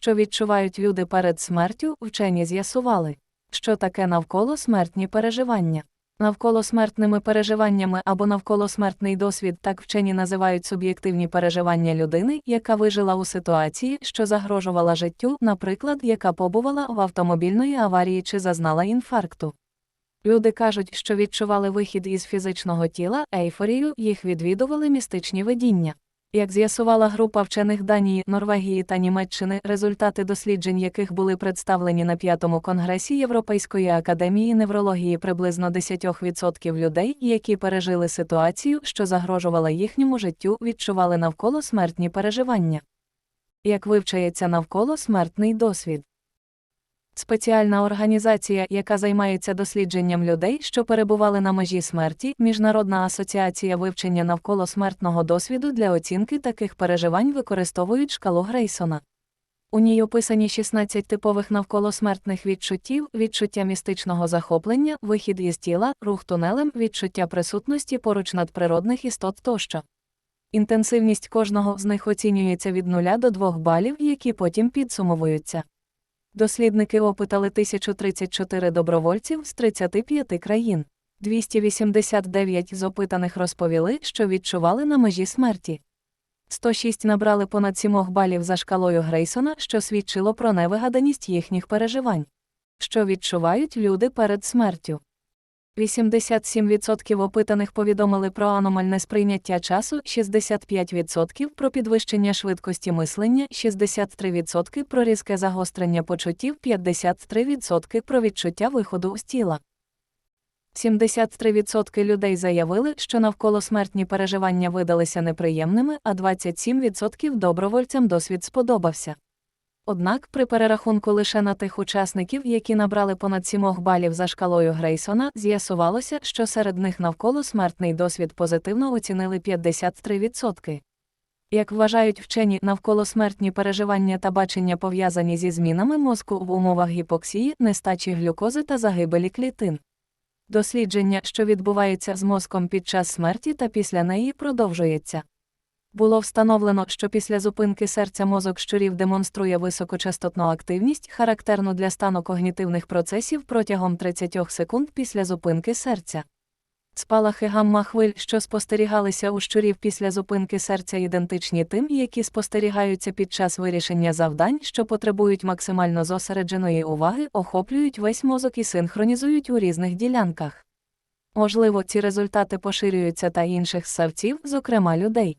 що відчувають люди перед смертю, вчені з'ясували, що таке навколосмертні переживання. Навколосмертними переживаннями або навколосмертний досвід так вчені називають суб'єктивні переживання людини, яка вижила у ситуації, що загрожувала життю, наприклад, яка побувала в автомобільної аварії чи зазнала інфаркту. Люди кажуть, що відчували вихід із фізичного тіла, ейфорію, їх відвідували містичні видіння. Як з'ясувала група вчених Данії, Норвегії та Німеччини, результати досліджень яких були представлені на п'ятому конгресі Європейської академії неврології приблизно 10% людей, які пережили ситуацію, що загрожувала їхньому життю, відчували навколо смертні переживання. Як вивчається навколо смертний досвід. Спеціальна організація, яка займається дослідженням людей, що перебували на межі смерті, Міжнародна асоціація вивчення навколосмертного досвіду для оцінки таких переживань використовують шкалу Грейсона. У ній описані 16 типових навколосмертних відчуттів, відчуття містичного захоплення, вихід із тіла, рух тунелем, відчуття присутності поруч надприродних істот тощо. Інтенсивність кожного з них оцінюється від 0 до 2 балів, які потім підсумовуються. Дослідники опитали 1034 добровольців з 35 країн. 289 з опитаних розповіли, що відчували на межі смерті. 106 набрали понад 7 балів за шкалою Грейсона, що свідчило про невигаданість їхніх переживань. Що відчувають люди перед смертю. 87% опитаних повідомили про аномальне сприйняття часу, 65% про підвищення швидкості мислення, 63% про різке загострення почуттів, 53% про відчуття виходу з тіла. 73% людей заявили, що навколосмертні переживання видалися неприємними, а 27% добровольцям досвід сподобався. Однак при перерахунку лише на тих учасників, які набрали понад 7 балів за шкалою Грейсона, з'ясувалося, що серед них навколо смертний досвід позитивно оцінили 53%. Як вважають вчені, навколосмертні переживання та бачення пов'язані зі змінами мозку в умовах гіпоксії, нестачі глюкози та загибелі клітин. Дослідження, що відбувається з мозком під час смерті та після неї, продовжується. Було встановлено, що після зупинки серця мозок щурів демонструє високочастотну активність, характерну для стану когнітивних процесів протягом 30 секунд після зупинки серця. Спалахи гамма-хвиль, що спостерігалися у щурів після зупинки серця, ідентичні тим, які спостерігаються під час вирішення завдань, що потребують максимально зосередженої уваги, охоплюють весь мозок і синхронізують у різних ділянках. Можливо, ці результати поширюються та інших ссавців, зокрема людей.